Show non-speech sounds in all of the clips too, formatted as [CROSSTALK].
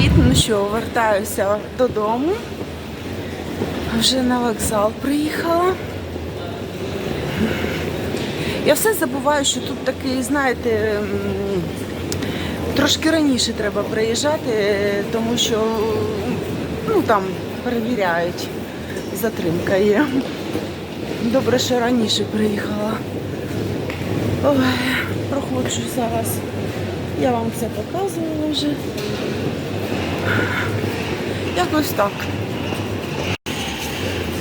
Привіт, ну що, вертаюся додому. Вже на вокзал приїхала. Я все забуваю, що тут такий, знаєте, трошки раніше треба приїжджати, тому що ну, там перевіряють, затримка є. Добре, що раніше приїхала. Ой, проходжу зараз. Я вам це показувала вже. Якось так.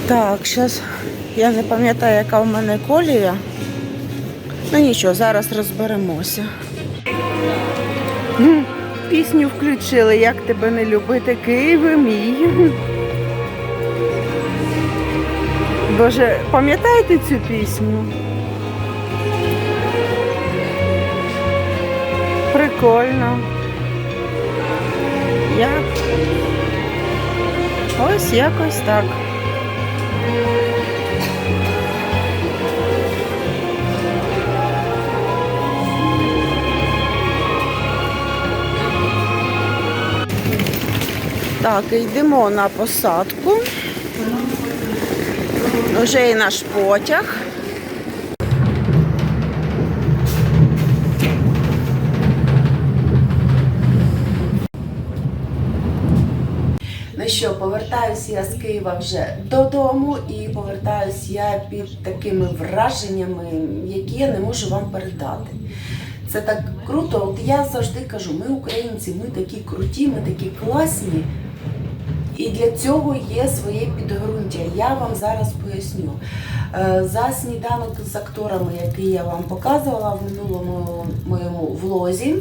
Так, зараз я не пам'ятаю, яка в мене колія. Ну нічого, зараз розберемося. Пісню включили, як тебе не любити, Києве мій. Боже, пам'ятаєте цю пісню? Прикольно. Як? Ось якось так. Так, йдемо на посадку. Вже і наш потяг. Що, повертаюся я з Києва вже додому і повертаюся я під такими враженнями, які я не можу вам передати. Це так круто. От я завжди кажу, ми українці, ми такі круті, ми такі класні. І для цього є своє підґрунтя. Я вам зараз поясню. Е, За сніданок з акторами, який я вам показувала в минулому моєму влозі.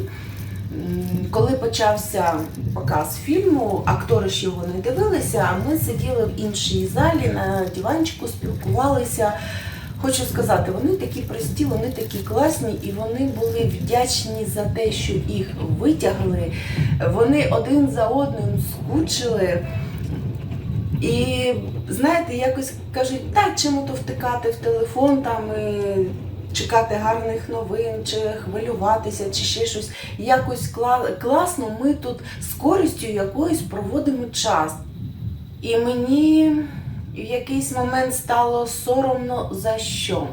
Коли почався показ фільму, актори ж його не дивилися, а ми сиділи в іншій залі на диванчику, спілкувалися. Хочу сказати, вони такі прості, вони такі класні, і вони були вдячні за те, що їх витягли. Вони один за одним скучили. І знаєте, якось кажуть, так, чому то втикати в телефон там і чекати гарних новин, чи хвилюватися, чи ще щось. Якось кла- класно ми тут з користю якоюсь проводимо час. І мені в якийсь момент стало соромно за що.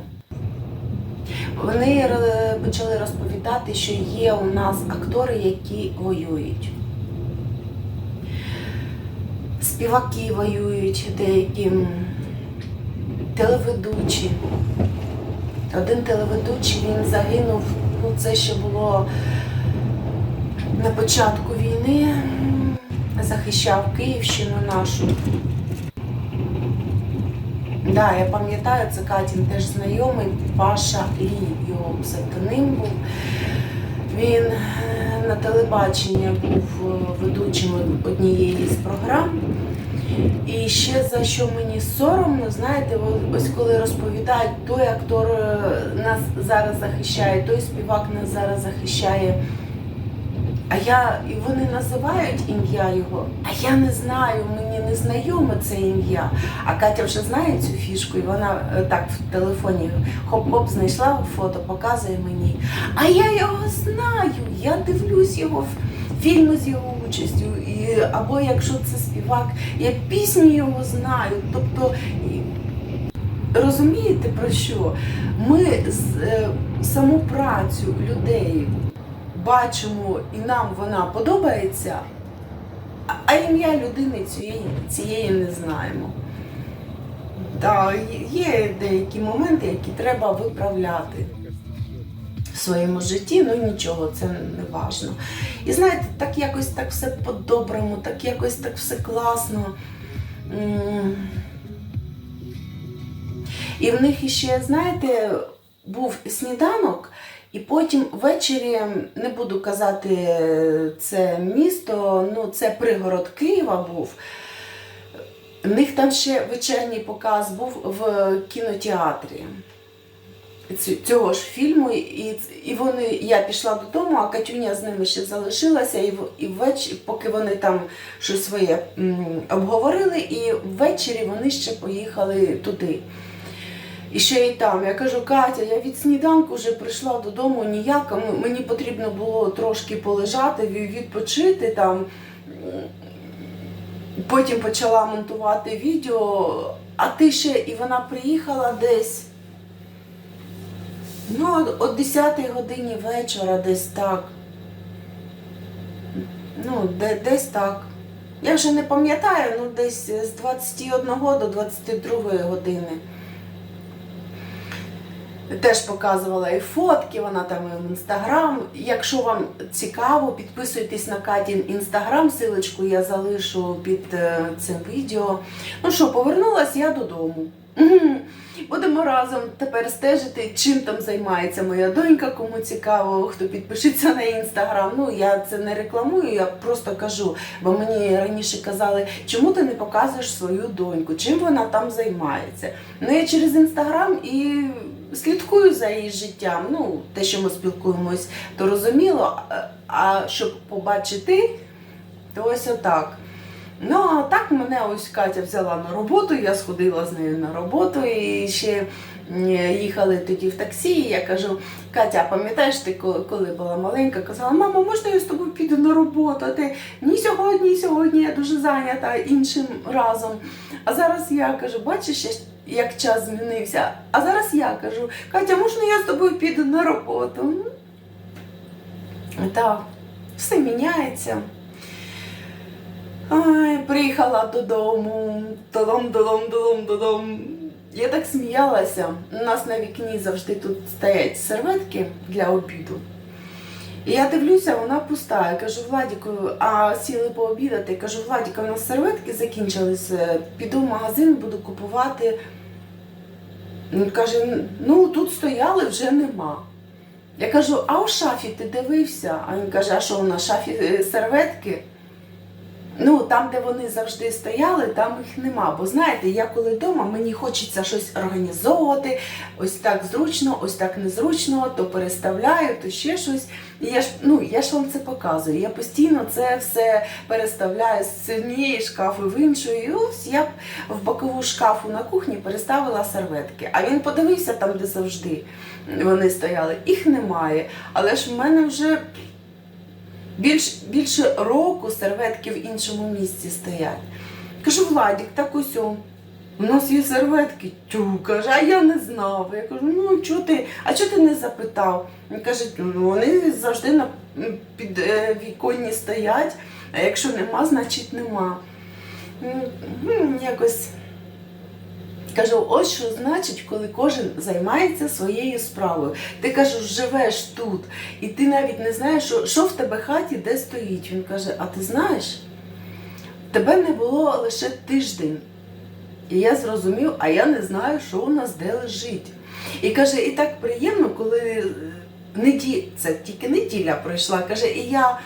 Вони почали розповідати, що є у нас актори, які воюють. Співаки воюють, деякі телеведучі. Один телеведучий він загинув, ну це ще було на початку війни, захищав Київщину нашу. Да, я пам'ятаю, це Катін теж знайомий, Паша Лі, його псевдоним був. Він е, на телебаченні був е, ведучим однієї з програм. І ще за що мені соромно, знаєте, ось коли розповідають, той актор е, нас зараз захищає, той співак нас зараз захищає. А я, і вони називають ім'я його, а я не знаю, мені не знайоме це ім'я. А Катя вже знає цю фішку, і вона е, так в телефоні хоп-хоп знайшла фото, показує мені. А я його знаю, я дивлюсь його в- фільми з його участю. І, або якщо це співак, я пісню його знаю. Тобто розумієте про що? Ми е, саму працю людей бачимо і нам вона подобається, а- ім'я людини цієї, цієї не знаємо. Так, є деякі моменти, які треба виправляти в своєму житті, ну нічого, це не важно. І знаєте, так якось так все по-доброму, так якось так все класно. І в них іще, знаєте, був сніданок, і потім ввечері, не буду казати це місто, ну це пригород Києва був. В них там ще вечірній показ був в кінотеатрі цього ж фільму, і, і вони, я пішла додому, а Катюня з ними ще залишилася, і, і ввечері, поки вони там щось своє м, обговорили, і ввечері вони ще поїхали туди. І ще й там. Я кажу, Катя, я від сніданку вже прийшла додому ніяка. м- Мені потрібно було трошки полежати, відпочити там. Потім почала монтувати відео, а ти ще і вона приїхала десь. Ну, о 10 годині вечора, десь так. Ну, де, десь так. Я вже не пам'ятаю, ну десь з 21 до 22 години. Теж показувала і фотки, вона там і в інстаграм. Якщо вам цікаво, підписуйтесь на Катін інстаграм, силочку я залишу під е, цим відео. Ну що, повернулася я додому. Будемо разом тепер стежити, чим там займається моя донька, кому цікаво, хто підпишеться на інстаграм. Ну я це не рекламую, я просто кажу, бо мені раніше казали, чому ти не показуєш свою доньку, чим вона там займається. Ну я через інстаграм і слідкую за її життям. Ну, те, що ми спілкуємось, то розуміло. А- А щоб побачити, то ось отак. Ну, а так мене ось Катя взяла на роботу, я сходила з нею на роботу і ще їхали тоді в таксі. І я кажу, Катя, пам'ятаєш, ти коли була маленька, казала, мама, можна я з тобою піду на роботу? А ти ні сьогодні, ні сьогодні, я дуже зайнята іншим разом. А зараз я кажу, бачиш, я- як час змінився. А зараз я кажу, Катя, можна я з тобою піду на роботу? Так, все міняється. Ай, приїхала додому, додом, додом, додом, додом. Я так сміялася. У нас на вікні завжди тут стоять серветки для обіду. І я дивлюся, вона пуста. Я кажу, Владіку, а сіли пообідати. Я кажу, Владіка, у нас серветки закінчилися. Піду в магазин, буду купувати. Він каже, ну тут стояли, вже нема. Я кажу, а у шафі ти дивився? А він каже, а що у нас шафі е, серветки? Ну, там, де вони завжди стояли, там їх нема. Бо знаєте, я коли вдома, мені хочеться щось організовувати, ось так зручно, ось так незручно, то переставляю, то ще щось. І я ж, ну, я ж вам це показую. Я постійно це все переставляю з однієї шкафи в іншу. І ось я в бокову шкафу на кухні переставила серветки. А він подивився там, де завжди вони стояли. Їх немає. Але ж в мене вже більш, більше року серветки в іншому місці стоять. Кажу, Владік, так ось у нас є серветки. Тю, каже, а я не знав. Я кажу, ну чого ти, а чого ти не запитав? Він каже, ну вони завжди на під е, віконні стоять, а якщо нема, значить нема. Якось Кажу, ось що значить, коли кожен займається своєю справою. Ти кажу, живеш тут, і ти навіть не знаєш, що, що в тебе хаті, де стоїть. Він каже: А ти знаєш, тебе не було лише тиждень. І я зрозумів, а я не знаю, що у нас де лежить. І каже, і так приємно, коли е, неді... це тільки неділя пройшла. Каже, і я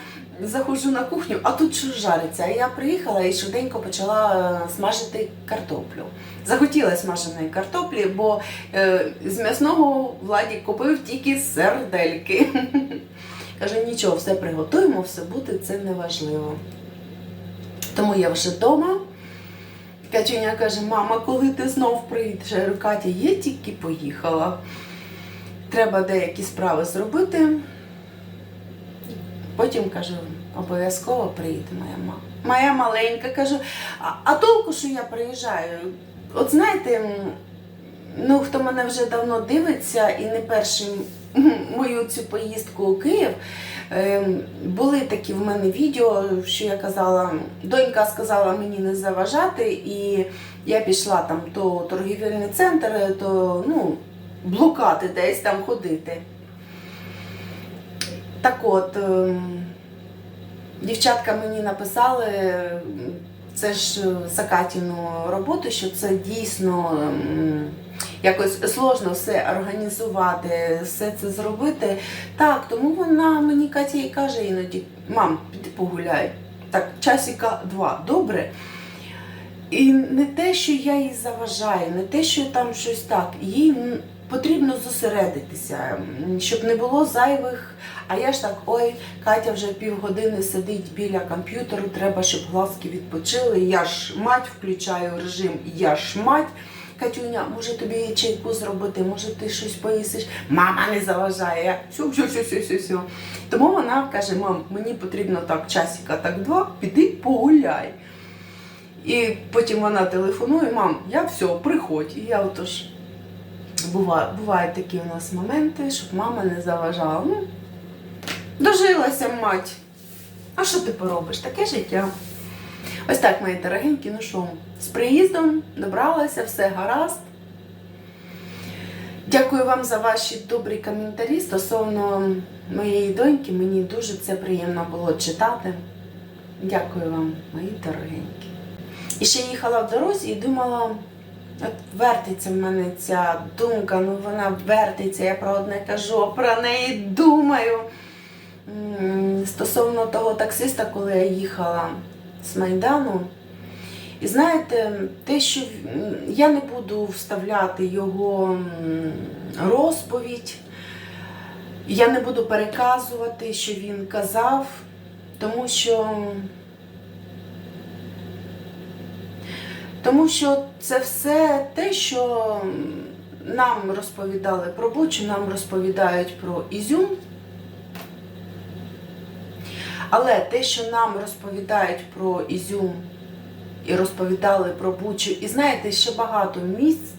заходжу на кухню, а тут що жариться. А я приїхала і швиденько почала е, смажити картоплю. Захотіла смаженої картоплі, бо е, з м'ясного Владі купив тільки сердельки. [LAUGHS] Каже, нічого, все приготуємо, все буде, це не важливо. Тому я вже вдома. Катюня каже, мама, коли ти знов прийдеш? Я Катя, я тільки поїхала. Треба деякі справи зробити. Потім кажу, обов'язково приїде моя мама. Моя маленька каже, а, а толку, що я приїжджаю? От знаєте, ну хто мене вже давно дивиться і не перший м, [LAUGHS] мою цю поїздку у Київ. ем, Були такі в мене відео, що я казала, донька сказала мені не заважати, і я пішла там то торгівельний центр, то ну, блукати десь там ходити. Так от, ем, дівчатка мені написали, це ж за Катіну роботу, що це дійсно якось сложно все організувати, все це зробити. Так, тому вона мені Катя і каже іноді, мам, піди погуляй. Так, часика два, добре. І не те, що я їй заважаю, не те, що там щось так. Їй потрібно зосередитися, щоб не було зайвих. А я ж так, ой, Катя вже півгодини сидить біля комп'ютеру, треба, щоб глазки відпочили. Я ж мать включаю режим, я ж мать. Катюня, може тобі чайку зробити, може ти щось поїсиш. Мама не заважає. Все, все, все, все, все, все. Тому вона каже: мам, мені потрібно так, часика, так два, піди погуляй. І потім вона телефонує, мам, я все, приходь. І я отож. Буває, бувають такі у нас моменти, щоб мама не заважала. Ну, дожилася мать. А що ти поробиш? Таке життя. Ось так, мої дорогенькі, ну що, з приїздом добралася, все гаразд. Дякую вам за ваші добрі коментарі стосовно моєї доньки. Мені дуже це приємно було читати. Дякую вам, мої дорогенькі. І ще їхала в дорозі і думала, от вертиться в мене ця думка, ну вона вертиться, я про одне кажу, про неї думаю. Стосовно того таксиста, коли я їхала з Майдану. І знаєте, те, що я не буду вставляти його розповідь, я не буду переказувати, що він казав, тому що. Тому що це все те, що нам розповідали про Бучу, нам розповідають про Ізюм. Але те, що нам розповідають про Ізюм і розповідали про Бучу, і знаєте, ще багато місць,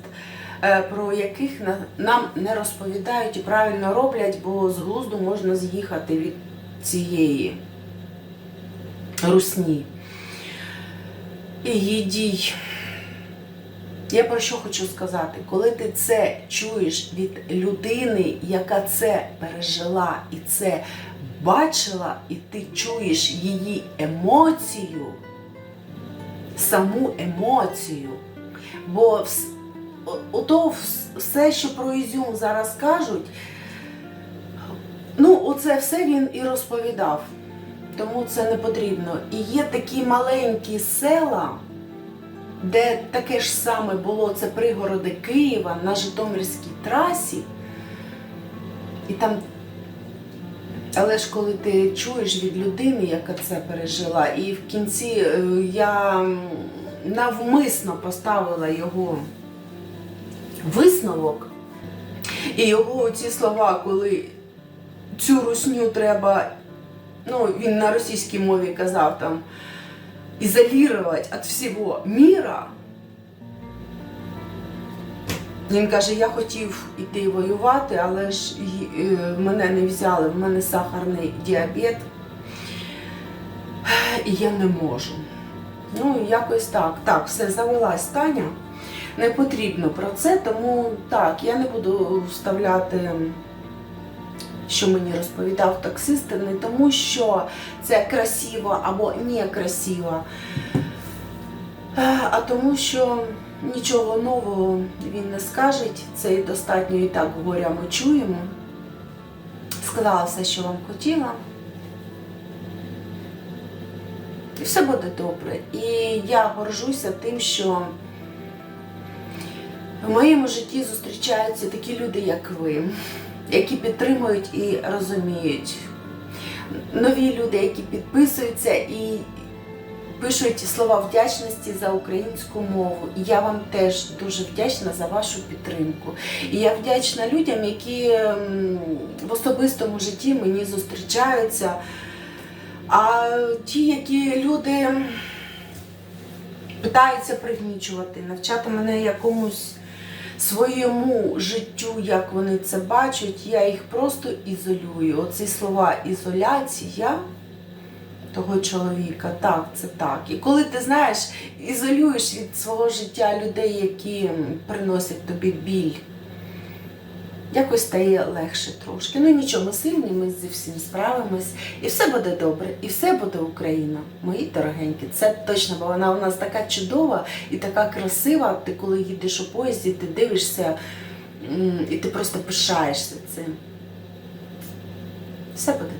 е, про яких нам не розповідають і правильно роблять, бо з глузду можна з'їхати від цієї русні. І її дій. Я про що хочу сказати? Коли ти це чуєш від людини, яка це пережила і це бачила, і ти чуєш її емоцію, саму емоцію. Бо ото все, що про Ізюм зараз кажуть, ну, оце все він і розповідав. Тому це не потрібно. І є такі маленькі села, де таке ж саме було це пригороди Києва на Житомирській трасі. І там але ж коли ти чуєш від людини, яка це пережила, і в кінці е, я навмисно поставила його висновок, і його ці слова, коли цю русню треба, ну він на російській мові казав там, ізолірувати від всього міра. Він каже, я хотів іти воювати, але ж е, мене не взяли, в мене сахарний діабет, і я не можу. Ну, якось так. Так, все, завелась Таня. Не потрібно про це, тому так, я не буду вставляти, що мені розповідав таксист, не тому, що це красиво або не красиво, е, а тому, що нічого нового він не скаже. Це і достатньо і так горя ми чуємо. Сказала все, що вам хотіла. І все буде добре. І я горжуся тим, що в моєму житті зустрічаються такі люди, як ви, які підтримують і розуміють. Нові люди, які підписуються і пишуть слова вдячності за українську мову. Я вам теж дуже вдячна за вашу підтримку. І я вдячна людям, які в особистому житті мені зустрічаються. А ті, які люди питаються пригнічувати, навчати мене якомусь своєму життю, як вони це бачать, я їх просто ізолюю. Оці слова ізоляція того чоловіка, так, це так. І коли ти знаєш, ізолюєш від свого життя людей, які приносять тобі біль, якось стає легше трошки. Ну нічого, ми сильні, ми зі всім справимось. І все буде добре, і все буде Україна. Мої дорогенькі, це точно, бо вона у нас така чудова і така красива. Ти коли їдеш у поїзді, ти дивишся і ти просто пишаєшся цим. Все буде